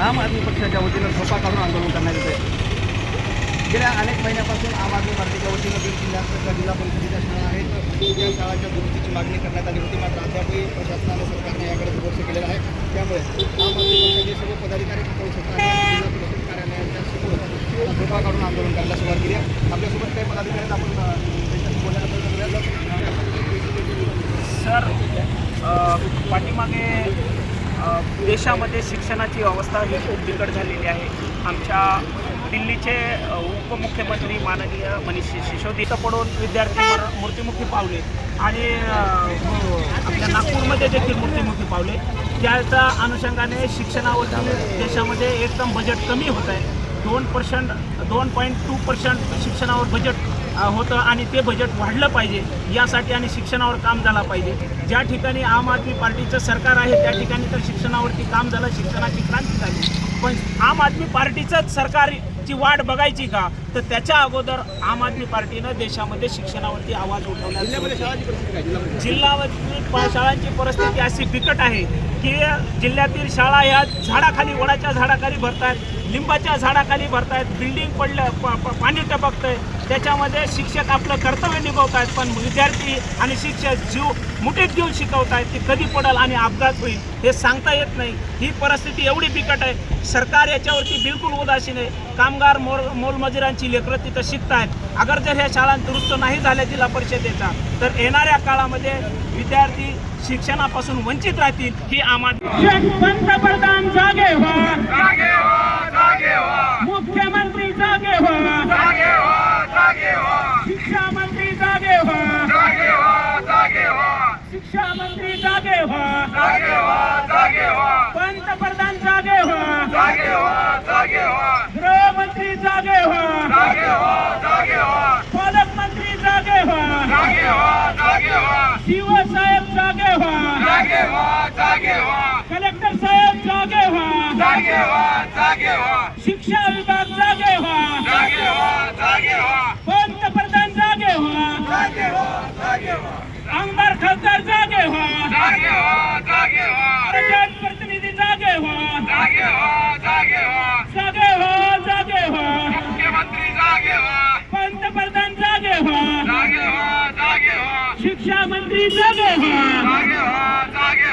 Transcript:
आम आदमी पक्षाच्या वतीनं झोपा काढून आंदोलन करण्यात येत आहे गेल्या अनेक महिन्यापासून आम आदमी पार्टीच्या वतीनं बीड जिल्ह्यात जिल्हा परिषदेच्या शाळा आहेत. त्या शाळाच्या दुरुस्तीची मागणी करण्यात आली होती. मात्र अद्यापही प्रशासनाने सरकारने याकडे दुर्लक्ष केलेलं आहे. त्यामुळे आम आदमी पक्षाचे सर्व पदाधिकारी तिथं शकतात जिल्हा परिषद कार्यालयाच्या समोर झोपा काढून आंदोलन करायला सुरुवात केली आहे. आपल्यासोबत काही पदाधिकारी आपण त्यांच्याशी प्रयत्न करूया. सर पाठीमागे देशामध्ये शिक्षणाची अवस्था ही खूप बिकट झालेली आहे. आमच्या दिल्लीचे उपमुख्यमंत्री माननीय मनीष सिसोदिया पडून विद्यार्थी मूर्तिमुखी पावले आणि आपल्या नागपूरमध्ये देखील मूर्तिमुखी पावले. त्याच्या अनुषंगाने शिक्षणावरती देशामध्ये एकदम बजेट कमी होत आहे. दोन पर्सेंट दोन पॉईंट टू पर्सेंट शिक्षणावर बजेट होतं आणि ते बजेट वाढलं पाहिजे यासाठी आणि शिक्षणावर काम झाला पाहिजे. ज्या ठिकाणी आम आदमी पार्टीचं सरकार आहे त्या ठिकाणी तर शिक्षणावरती काम झालं शिक्षणाची क्रांती झाली. पण आम आदमी पार्टीचंच सरकारची वाट बघायची का? तर त्याच्या अगोदर आम आदमी पार्टीनं देशामध्ये शिक्षणावरती आवाज काय? जिल्हा शाळांची परिस्थिती अशी बिकट आहे की जिल्ह्यातील शाळा ह्या झाडाखाली वडाच्या झाडाखाली भरतायत लिंबाच्या झाडाखाली भरतायत बिल्डिंग पडलं पाणी टपकतंय. त्याच्यामध्ये शिक्षक आपलं कर्तव्य निभवत आहेत पण विद्यार्थी आणि शिक्षक जीव मुठीत घेऊन शिकवत आहेत की कधी पडेल आणि अपघात होईल हे सांगता येत नाही. ही परिस्थिती एवढी बिकट आहे. सरकार याच्यावरती बिलकुल उदासीन आहे. कामगार मोल मोलमजुरांची लेकरं तिथं शिकतायत. अगर जर ह्या शाळा दुरुस्त नाही झाल्या जिल्हा परिषदेचा तर येणाऱ्या काळामध्ये विद्यार्थी शिक्षणापासून वंचित राहतील ही आम आदमी पंतप्रधान जागे व्हा मुख्यमंत्री जागे व्हा शिक्षा मंत्री जागे व्हा शिक्षा मंत्री जागे व्हा पंतप्रधान जागे व्हा गृहमंत्री जागे व्हा पालकमंत्री जागे व्हा शिवसाहेब जागे व्हा कलेक्टर साहेब जागे व्हा शिक्षा विभाग जागे व्हा शिक्षा मंत्री जागे व्हा जागे व्हा. जागे